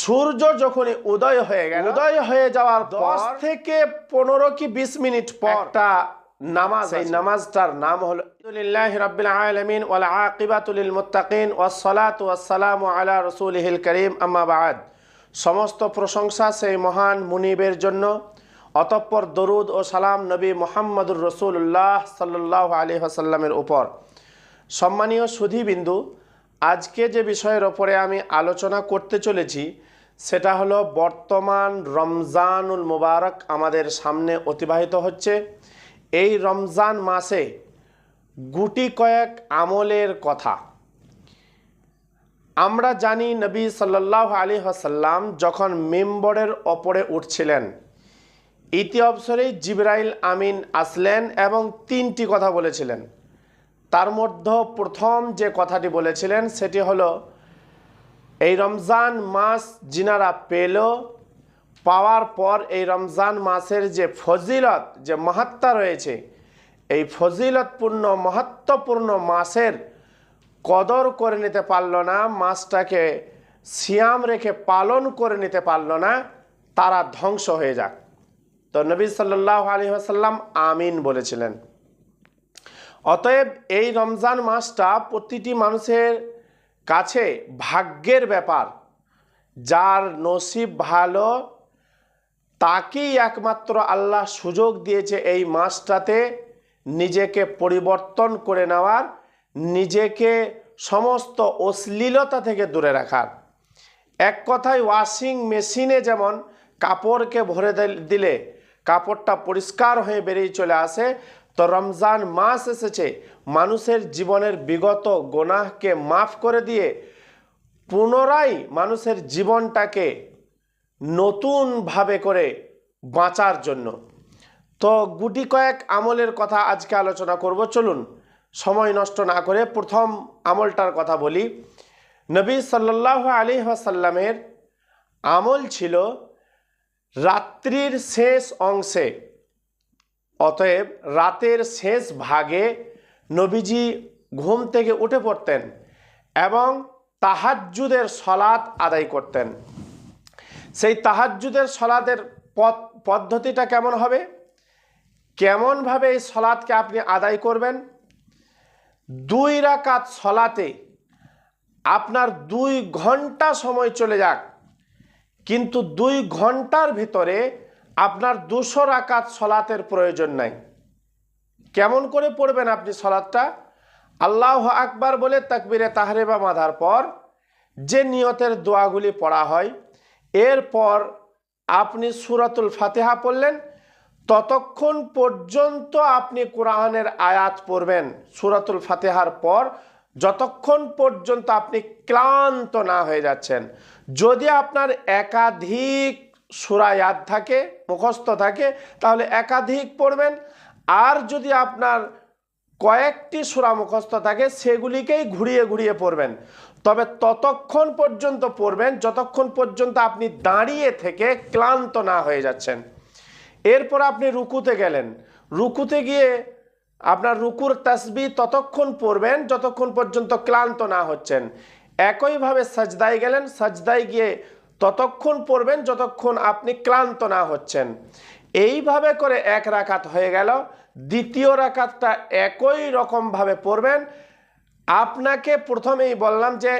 সূর্য যখনই উদয় হয়ে গেল উদয় হয়ে যাওয়ার দশ থেকে পনেরো কি বিশ মিনিট পর নামাজ এই নামাজটার নাম হলো আলহামদুলিল্লাহ রাব্বিল আলামিন ওয়াল আকিবাতু লিল মুত্তাকিন ওয়াস সালাতু ওয়াস সালামু আলা রাসূলিহিল কারীম আম্মা বাদ। সমস্ত প্রশংসা সেই মহান মুনিবের জন্য। অতঃপর দরুদ ও সালাম নবী মোহাম্মদুর রসুল্লাহ সাল্লাহ আলী আসাল্লামের উপর। সম্মানীয় সুধীবিন্দু আজকে যে বিষয়ের ওপরে আমি আলোচনা করতে চলেছি, সেটা হলো বর্তমান রমজানুল মুবারক আমাদের সামনে অতিবাহিত হচ্ছে। এই রমজান মাসে গুটি কয়েক আমলের কথা। আমরা জানি নবী সাল্লাহ আলী হাসাল্লাম যখন মেম্বরের ওপরে উঠছিলেন, ইতি অবসরেই জিবরাইল আমিন আসলেন এবং তিনটি কথা বলেছিলেন। তার মধ্যে প্রথম যে কথাটি বলেছিলেন সেটি হলো, এই রমজান মাস যিনারা পেল, পাওয়ার পর এই রমজান মাসের যে ফজিলত, যে মাহাত্মা রয়েছে, এই ফজিলতপূর্ণ মহত্বপূর্ণ মাসের কদর করে নিতে পারল না, মাসটাকে সিয়াম রেখে পালন করে নিতে পারল না, তারা ধ্বংস হয়ে যাক। তো নবী সাল্লাহ আলী আসাল্লাম আমিন বলেছিলেন। অতএব এই রমজান মাসটা প্রতিটি মানুষের কাছে ভাগ্যের ব্যাপার। যার নসিব ভালো, তাকেই একমাত্র আল্লাহ সুযোগ দিয়েছে এই মাসটাতে নিজেকে পরিবর্তন করে নেওয়ার, নিজেকে সমস্ত অশ্লীলতা থেকে দূরে রাখার। এক কথায় ওয়াশিং মেশিনে যেমন কাপড়কে ভরে দিলে, কাপড়টা পরিষ্কার হয়ে বেরিয়ে চলে আসে তো রমজান মাস এসেছে। মানুষের জীবনের বিগত গোনাহকে মাফ করে দিয়ে পুনরায় মানুষের জীবনটাকে নতুনভাবে করে বাঁচার জন্য। তো গুটি কয়েক আমলের কথা আজকে আলোচনা করব। চলুন, সময় নষ্ট না করে প্রথম আমলটার কথা বলি। নবী সাল্লাহ আলী আসাল্লামের আমল ছিল রাত্রির শেষ অংশে অতএব রাতের শেষ ভাগে নবীজি ঘুম থেকে উঠে পড়তেন এবং তাহাজ্জুদের সলাৎ আদায় করতেন। সেই তাহাজ্জুদের সলাদের পদ্ধতিটা কেমন হবে? কেমনভাবে এই সলাদকে আপনি আদায় করবেন? দুই রাকাত সলাতে আপনার দুই ঘণ্টা সময় চলে যাক, কিন্তু দুই ঘণ্টার ভিতরে আপনার দুশো রাকাত সলাতের প্রয়োজন নাই। কেমন করে পড়বেন আপনি সলাৎটা আল্লাহ আকবার বলে তাকবিরে তাহরেবা মাধার পর যে নিয়তের দোয়াগুলি পড়া হয়, এরপর আপনি সুরাতুল ফাতেহা পড়লেন, ততক্ষণ পর্যন্ত আপনি কোরআনের আয়াত পড়বেন সুরাতুল ফাতেহার পর, যতক্ষণ পর্যন্ত আপনি ক্লান্ত না হয়ে যাচ্ছেন। যদি আপনার একাধিক সুরায়াত থাকে, মুখস্থ থাকে, তাহলে একাধিক পড়বেন। আর যদি আপনার কয়েকটি সুরা মুখস্থ থাকে, সেগুলিকেই ঘুরিয়ে ঘুরিয়ে পড়বেন। তবে ততক্ষণ পর্যন্ত পড়বেন, যতক্ষণ পর্যন্ত আপনি দাঁড়িয়ে থেকে ক্লান্ত না হয়ে যাচ্ছেন। এরপর আপনি রুকুতে গেলেন। রুকুতে গিয়ে আপনার রুকুর তাসবি ততক্ষণ পড়বেন, যতক্ষণ পর্যন্ত ক্লান্ত না হচ্ছেন। একইভাবে সাজদায় গেলেন, সাজদায় গিয়ে ততক্ষণ পড়বেন যতক্ষণ আপনি ক্লান্ত না হচ্ছেন। এইভাবে করে এক রাকাত হয়ে গেল। দ্বিতীয় রাকাতটা একই রকমভাবে পড়বেন। আপনাকে প্রথমেই বললাম যে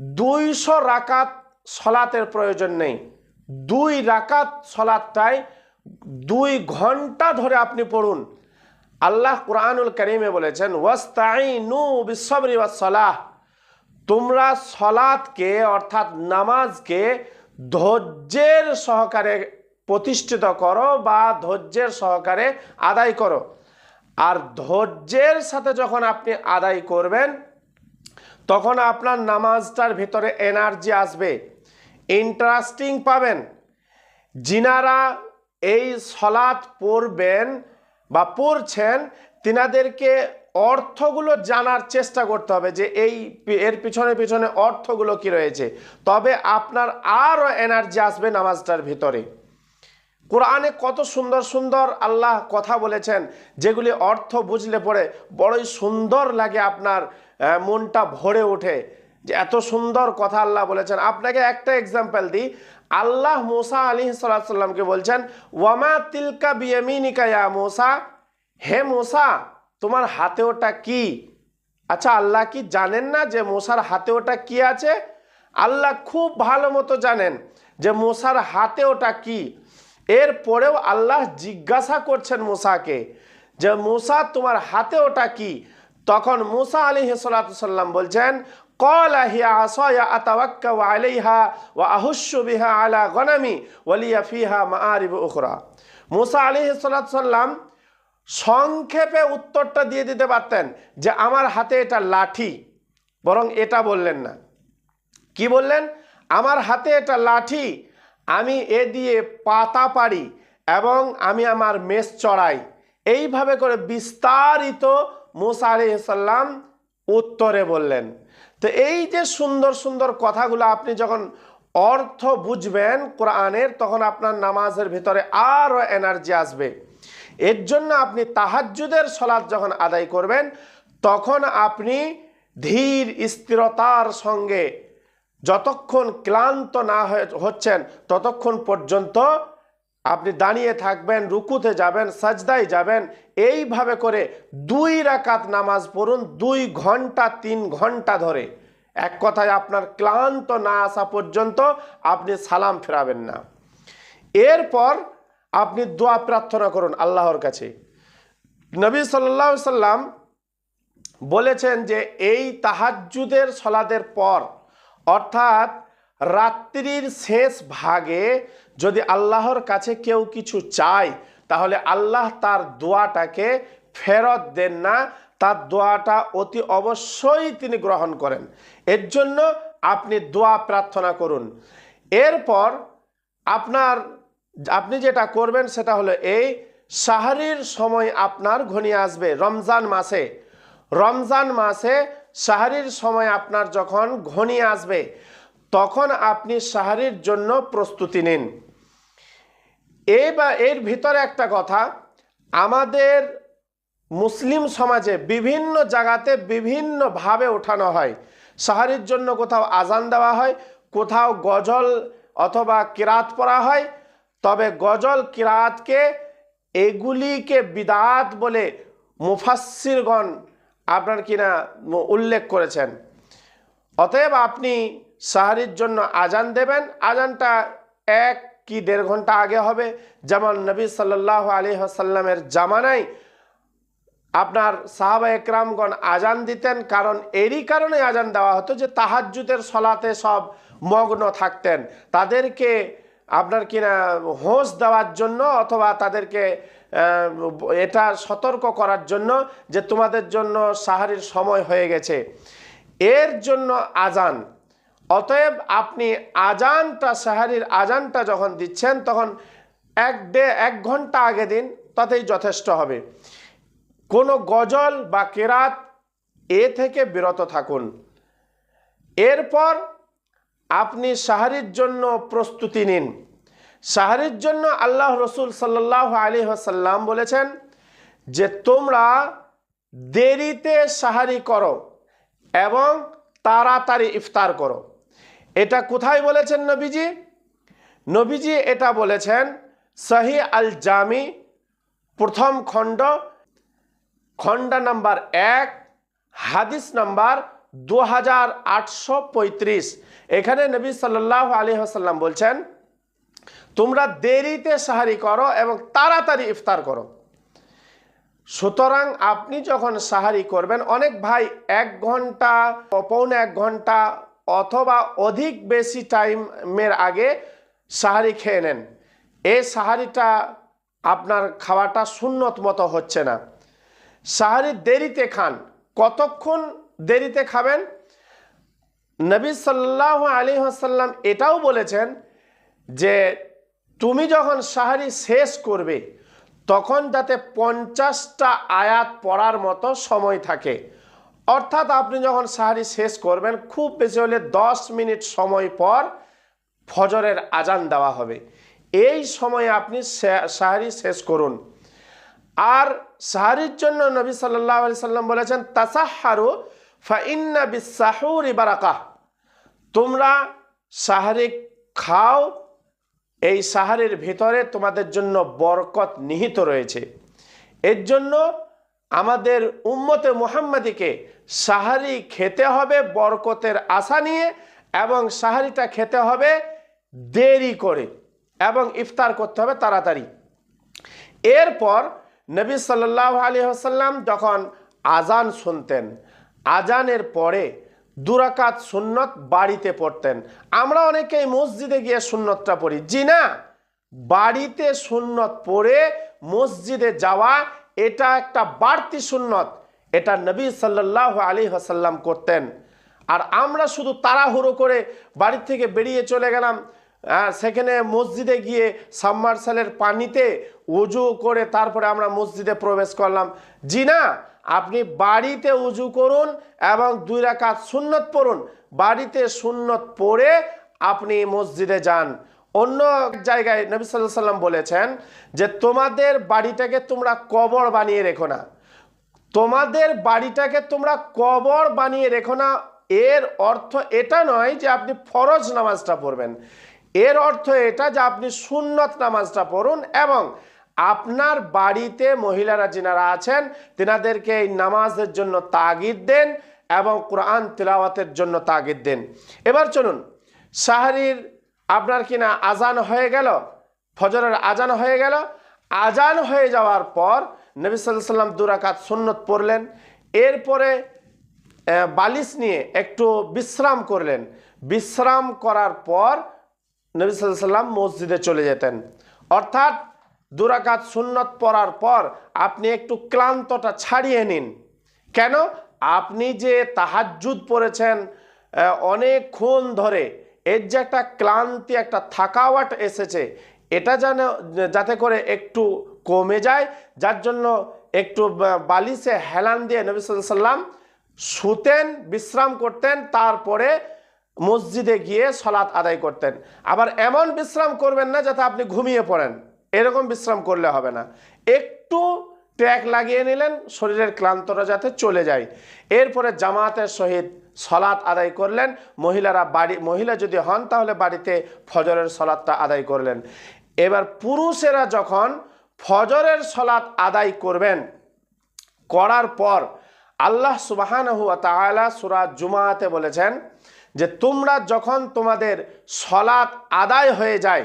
দুইশো রাকাত সলাতের প্রয়োজন নেই। দুই রাকাত সলাতটাই দুই ঘণ্টা ধরে আপনি পড়ুন। আল্লাহ কোরআনুল করিমে বলেছেন ওয়াস্তাইনু বিশ্বরি ওয়াসলাহ তোমরা সলাৎকে, অর্থাৎ নামাজকে ধৈর্যের সহকারে প্রতিষ্ঠিত করো বা ধৈর্যের সহকারে আদায় করো। আর ধৈর্যের সাথে যখন আপনি আদায় করবেন, তখন আপনার নামাজটার ভিতরে এনার্জি আসবে, ইন্টারেস্টিং পাবেন। যিনারা এই সলাৎ পড়বেন বা পড়ছেন, তিনাদেরকে অর্থগুলো জানার চেষ্টা করতে হবে যে এই এর পিছনে পিছনে অর্থগুলো কি রয়েছে। তবে আপনার আরও এনার্জি আসবে নামাজটার ভিতরে। কোরআনে কত সুন্দর সুন্দর আল্লাহ কথা বলেছেন, যেগুলি অর্থ বুঝলে পরে বড়ই সুন্দর লাগে আপনার মনটা ভরে ওঠে। যে এত সুন্দর কথা আল্লাহ বলেছেন। আপনাকে একটা এক্সাম্পল দিই। আল্লাহ মোসা আলী সাল্লামকে বলছেন ওয়ামা তিলকা বিয়ামিনিকা ইয়া মোসা? হে মোসা তোমার হাতে ওটা কি? আচ্ছা আল্লাহ কি জানেন না যে মোসার হাতে ওটা কি আছে? আল্লাহ খুব ভালো মতো জানেন যে মোসার হাতে ওটা কি। এর পরেও আল্লাহ জিজ্ঞাসা করছেন মোসাকে যে, মোসা, তোমার হাতে ওটা কি? তখন মোসা আলী হেসলাতাম বলছেন কলা হিয়া বিহা গনামি মা আরিব উখরা। মোসা আলী হেসলাতাম সংক্ষেপে উত্তরটা দিয়ে দিতে পারতেন যে আমার হাতে এটা লাঠি, বরং এটা বললেন না। কি বললেন? আমার হাতে এটা লাঠি, আমি এ দিয়ে পাতা পারি এবং আমি আমার মেষ চড়াই। এইভাবে করে বিস্তারিত মুসা আলি সাল্লাম উত্তরে বললেন। তো এই যে সুন্দর সুন্দর কথাগুলো আপনি যখন অর্থ বুঝবেন কোরআনের, তখন আপনার নামাজের ভিতরে আরও এনার্জি আসবে। এর জন্য আপনি তাহাজ্জুদের সলাৎ যখন আদায় করবেন, তখন আপনি ধীর স্থিরতার সঙ্গে যতক্ষণ ক্লান্ত না হচ্ছেন, ততক্ষণ পর্যন্ত আপনি দাঁড়িয়ে থাকবেন, রুকুতে যাবেন, সাজদায় যাবেন। এইভাবে করে দুই রাকাত নামাজ পড়ুন, দুই ঘণ্টা, তিন ঘণ্টা ধরে। এক কথায় আপনার ক্লান্ত না আসা পর্যন্ত আপনি সালাম ফেরাবেন না। এরপর আপনি দোয়া প্রার্থনা করুন আল্লাহর কাছে। নবী সাল্লাহ সাল্লাম বলেছেন যে এই তাহাজ্জুদের সলাদের পর, অর্থাৎ রাত্রির শেষ ভাগে যদি আল্লাহর কাছে কেউ কিছু চায়, তাহলে আল্লাহ তার দোয়াটাকে ফেরত দেন না, তার দোয়াটা অতি অবশ্যই তিনি গ্রহণ করেন। এর জন্য আপনি দোয়া প্রার্থনা করুন। এরপর আপনার আপনি যেটা করবেন সেটা হলো এই সাহারির সময় আপনার ঘনিয়ে আসবে রমজান মাসে। রমজান মাসে সাহারির সময় আপনার যখন ঘনিয়ে আসবে, তখন আপনি সাহারির জন্য প্রস্তুতি নিন। এই বা এর ভিতরে একটা কথা, আমাদের মুসলিম সমাজে বিভিন্ন জায়গাতে বিভিন্নভাবে ওঠানো হয়। সাহারির জন্য কোথাও আজান দেওয়া হয়, কোথাও গজল অথবা কিরাত পড়া হয় তবে গজল কিরাতকে এগুলিকে বিদাত বলে মুফাসিরগণ আপনার কিনা উল্লেখ করেছেন। অতএব আপনি সাহারির জন্য আজান দেবেন। আজানটা এক কি দেড় ঘণ্টা আগে হবে। যেমন নবী সাল্লাহ আলী আসাল্লামের জামানায় আপনার সাহাবা একরামগণ আজান দিতেন। কারণ এরই কারণে আজান দেওয়া হতো যে তাহাজ্জুদের সলাতে সব মগ্ন থাকতেন। তাদেরকে আপনার কিনা হোঁশ দেওয়ার জন্য অথবা তাদেরকে এটা সতর্ক করার জন্য যে তোমাদের জন্য সাহারির সময় হয়ে গেছে। এর জন্য আজান অতএব আপনি আজানটা সাহারির আজানটা যখন দিচ্ছেন, তখন এক ডে এক ঘণ্টা আগে দিন, তাতেই যথেষ্ট হবে। কোনো গজল বা কেরাত এ থেকে বিরত থাকুন। এরপর আপনি সাহারির জন্য প্রস্তুতি নিন। সাহারির জন্য আল্লাহ রসুল সাল্লাহ আলী সাল্লাম বলেছেন যে তোমরা দেরিতে সাহারি করো এবং তাড়াতাড়ি ইফতার করো। এটা কোথায় বলেছেন নবীজি? নবীজি এটা বলেছেন সহি আল জামি, প্রথম খণ্ড খণ্ড নাম্বার এক, হাদিস নাম্বার দু হাজার আটশো পঁয়ত্রিশ। এখানে নবী সাল্লাহ আলী হাসাল্লাম বলছেন, তোমরা দেরিতে সাহারি করো এবং তাড়াতাড়ি ইফতার করো। সুতরাং আপনি যখন সাহারি করবেন, অনেক ভাই এক ঘণ্টা, পৌনে এক ঘণ্টা অথবা অধিক বেশি টাইমের আগে সাহারি খেয়ে নেন। এই সাহারিটা আপনার খাওয়াটা সুন্নত মতো হচ্ছে না। সাহারি দেরিতে খান, কতক্ষণ দেরিতে খাবেন? নবী সাল্লাহ আলী আসাল্লাম এটাও বলেছেন যে তুমি যখন সাহারি শেষ করবে, তখন যাতে পঞ্চাশটা আয়াত পড়ার মতো সময় থাকে। অর্থাৎ আপনি যখন সাহারি শেষ করবেন, খুব বেশি হলে দশ মিনিট সময় পর ফজরের আজান দেওয়া হবে। এই সময়ে আপনি সাহারি শেষ করুন। আর সাহারির জন্য নবী সাল্লাহ আলি সাল্লাম বলেছেন তাসাহারু ফাইন্না বিসাহুরি বারাকাহ। তোমরা সাহারি খাও, এই সাহারের ভিতরে তোমাদের জন্য বরকত নিহিত রয়েছে। এর জন্য আমাদের উম্মতে মুহাম্মাদিকে সাহারি খেতে হবে বরকতের আশা নিয়ে এবং সাহারিটা খেতে হবে দেরি করে এবং ইফতার করতে হবে তাড়াতাড়ি। এরপর নবী সাল্লাহ আলী হাসাল্লাম যখন আজান শুনতেন আজানের পরে দুরাকাত সুন্নত বাড়িতে পড়তেন। আমরা অনেকেই মসজিদে গিয়ে সুন্নতটা পড়ি। জি না, বাড়িতে সুন্নত পড়ে মসজিদে যাওয়া, এটা একটা বাড়তি সুন্নত। এটা নবী সাল্লাহ আলী হাসাল্লাম করতেন। আর আমরা শুধু তাড়াহুড়ো করে বাড়ি থেকে বেরিয়ে চলে গেলাম। সেখানে মসজিদে গিয়ে সাবমার্সালের পানিতে উজু করে তারপরে আমরা মসজিদে প্রবেশ করলাম। জি না আপনি বাড়িতে উজু করুন এবং দুই রাকাত সুন্নত পড়ুন। বাড়িতে সুন্নত পড়ে আপনি মসজিদে যান। অন্য জায়গায় নবী সাল্লাহ সাল্লাম বলেছেন যে, তোমাদের বাড়িটাকে তোমরা কবর বানিয়ে রেখো না। তোমাদের বাড়িটাকে তোমরা কবর বানিয়ে রেখো না। এর অর্থ এটা নয় যে, আপনি ফরজ নামাজটা পড়বেন। এর অর্থ এটা যে, আপনি সুন্নত নামাজটা পড়ুন এবং আপনার বাড়িতে মহিলারা যিনারা আছেন, তেনাদেরকে এই নামাজের জন্য তাগিদ দেন এবং কোরআন তিলাওয়াতের জন্য তাগিদ দেন। এবার চলুন সাহারির আপনার কিনা আজান হয়ে গেল? ফজরের আজান হয়ে গেল? আজান হয়ে যাওয়ার পর নবী সাল্লাহ সাল্লাম দুরাকাত সুন্নত পড়লেন। এরপরে বালিশ নিয়ে একটু বিশ্রাম করলেন। বিশ্রাম করার পর নবী সাল্লাম মসজিদে চলে যেতেন। অর্থাৎ দুরাকাত সুন্নত পড়ার পর আপনি একটু ক্লান্তটা ছাড়িয়ে নিন। কেন? আপনি যে তাহাজ্জুদ পড়েছেন অনেকক্ষণ ধরে, এর যে একটা ক্লান্তি, একটা থাকাওয়াট এসেছে, এটা যেন, যাতে করে একটু কমে যায়, যার জন্য একটু বালিশে হেলান দিয়ে নবী সাল্লাম শুতেন, বিশ্রাম করতেন, তারপরে মসজিদে গিয়ে সলাৎ আদায় করতেন। আবার এমন বিশ্রাম করবেন না যাতে আপনি ঘুমিয়ে পড়েন। এরকম বিশ্রাম করলে হবে না। একটু ট্যাগ লাগিয়ে নিলেন, শরীরের ক্লান্তটা যাতে চলে যায়। এরপরে জামাতের সহিত সলাৎ আদায় করলেন। মহিলারা বাড়ি, মহিলা যদি হন তাহলে বাড়িতে ফজরের সলাৎটা আদায় করলেন। এবার পুরুষেরা যখন ফজরের সলাৎ আদায় করবেন, করার পর আল্লাহ সুবাহানহু তাআলা সূরা জুমাতে বলেছেন যে, তোমরা যখন তোমাদের সলাৎ আদায় হয়ে যায়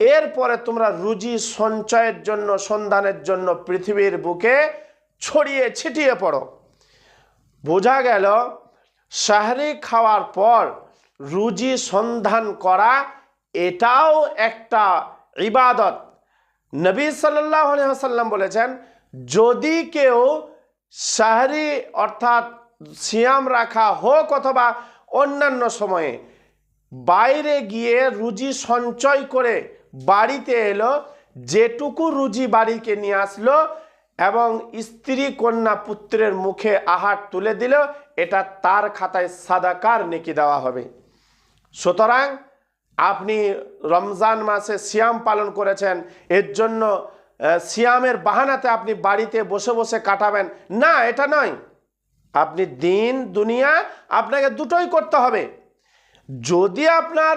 এরপরে তোমরা রুজি সঞ্চয়ের জন্য, সন্ধানের জন্য পৃথিবীর বুকে ছড়িয়ে ছিটিয়ে পড়ো। বোঝা গেল, শাহরি খাওয়ার পর রুজি সন্ধান করা এটাও একটা ইবাদত। নবী সাল্লাহ সাল্লাম বলেছেন, যদি কেউ শাহরি অর্থাৎ সিয়াম রাখা হোক অথবা অন্যান্য সময়ে বাইরে গিয়ে রুজি সঞ্চয় করে বাড়িতে এলো, যেটুকু রুজি বাড়িকে নিয়ে আসলো এবং স্ত্রী কন্যা পুত্রের মুখে আহার তুলে দিল, এটা তার খাতায় সাদাকার নেকি দেওয়া হবে। সুতরাং আপনি রমজান মাসে সিয়াম পালন করেছেন, এর জন্য সিয়ামের বাহানাতে আপনি বাড়িতে বসে বসে কাটাবেন। না, এটা নয়। আপনি দিন, দুনিয়া, আপনাকে দুটোই করতে হবে। যদি আপনার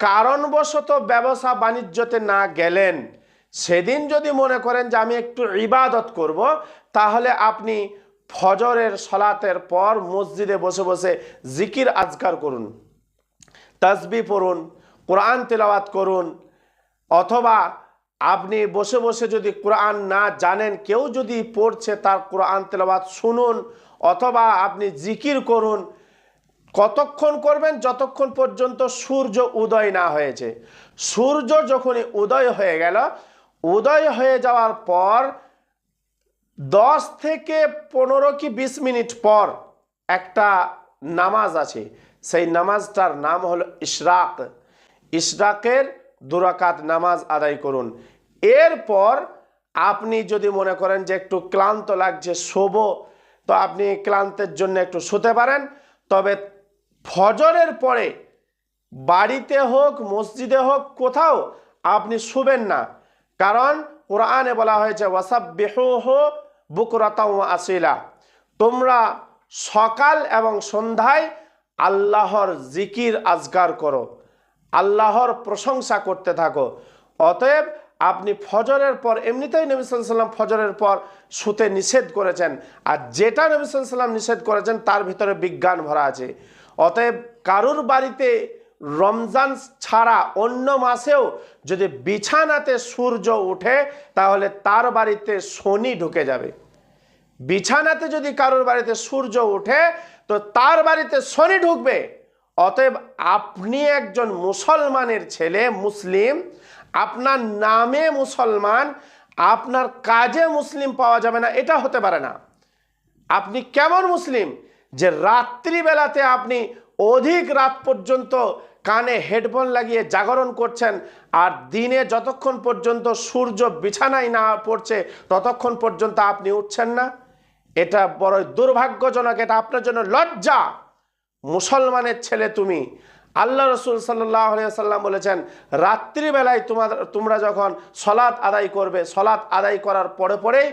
কারণবশত ব্যবসা বাণিজ্যতে না গেলেন। সেদিন যদি মনে করেন যে আমি একটু ইবাদত করব, তাহলে আপনি ফজরের সলাতের পর মসজিদে বসে বসে জিকির আজকার করুন তসবি পড়ুন, কোরআন তেলাওয়াত করুন, অথবা আপনি বসে বসে যদি কোরআন না জানেন, কেউ যদি পড়ছে তার কোরআন তেলাওয়াত শুনুন, অথবা আপনি জিকির করুন কতক্ষণ করবেন? যতক্ষণ পর্যন্ত সূর্য উদয় না হয়েছে। সূর্য যখনই উদয় হয়ে গেল, উদয় হয়ে যাওয়ার পর দশ থেকে পনেরো কি বিশ মিনিট পর একটা নামাজ আছে। সেই নামাজটার নাম হলো ইশরাক। ইশরাকের দুরাকাত নামাজ আদায় করুন। এরপর আপনি যদি মনে করেন যে একটু ক্লান্ত লাগছে, শোবো, তো আপনি ক্লান্তের জন্য একটু শুতে পারেন। তবে ফজরের পরে বাড়িতে হোক, মসজিদে হোক, কোথাও আপনি শুবেন না। কারণ কোরআনে বলা হয়েছে ওয়াসাব বেহ বুকরতাও আসিলা। তোমরা সকাল এবং সন্ধ্যায় আল্লাহর জিকির আজগার করো, আল্লাহর প্রশংসা করতে থাকো। অতএব আপনি ফজরের পর, এমনিতেই নবী সাল্লাম ফজরের পর শুতে নিষেধ করেছেন। আর যেটা নবী সাল্লাম নিষেধ করেছেন, তার ভিতরে বিজ্ঞান ভরা আছে। অতএব কারুর বাড়িতে রমজান ছাড়া অন্য মাসেও যদি বিছানাতে সূর্য ওঠে, তাহলে তার বাড়িতে শনি ঢুকে যাবে। বিছানাতে যদি কারোর বাড়িতে সূর্য ওঠে, তো তার বাড়িতে শনি ঢুকবে। অতএব আপনি একজন মুসলমানের ছেলে, মুসলিম আপনার নামে মুসলমান, আপনার কাজে মুসলিম পাওয়া যাবে না, এটা হতে পারে না। আপনি কেমন মুসলিম যে রাত্রিবেলাতে আপনি অধিক রাত পর্যন্ত কানে হেডফোন লাগিয়ে জাগরণ করছেন আর দিনে যতক্ষণ পর্যন্ত সূর্য বিছানায় না পড়ছে ততক্ষণ পর্যন্ত আপনি উঠছেন না? এটা বড় দুর্ভাগ্যজনক, এটা আপনার জন্য লজ্জা। মুসলমানের ছেলে তুমি আল্লাহ রসুল সাল্লাহ সাল্লাম বলেছেন, রাত্রিবেলায় তোমার, তোমরা যখন সলাৎ আদায় করবে, সলাৎ আদায় করার পরে পরেই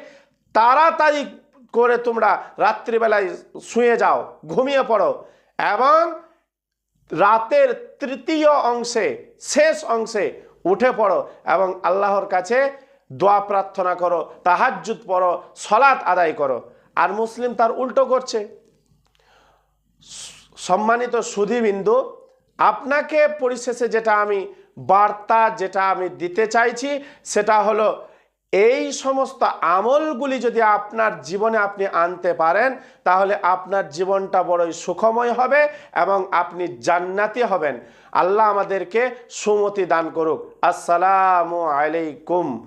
তাড়াতাড়ি করে তোমরা রাত্রিবেলায় শুয়ে যাও, ঘুমিয়ে পড়ো এবং রাতের তৃতীয় অংশে, শেষ অংশে উঠে পড়ো এবং আল্লাহর কাছে দোয়া প্রার্থনা করো, তাহাজ্জুদ পড়ো, সলাৎ আদায় করো। আর মুসলিম তার উল্টো করছে। সম্মানিত সুধীবিন্দু আপনাকে পরিশেষে যেটা আমি বার্তা যেটা আমি দিতে চাইছি, সেটা হলো এই সমস্ত আমলগুলি যদি আপনার জীবনে আপনি আনতে পারেন, তাহলে আপনার জীবনটা বড়ই সুখময় হবে এবং আপনি জান্নাতি হবেন। আল্লাহ আমাদেরকে সুমতি দান করুক। আসসালামু আলাইকুম।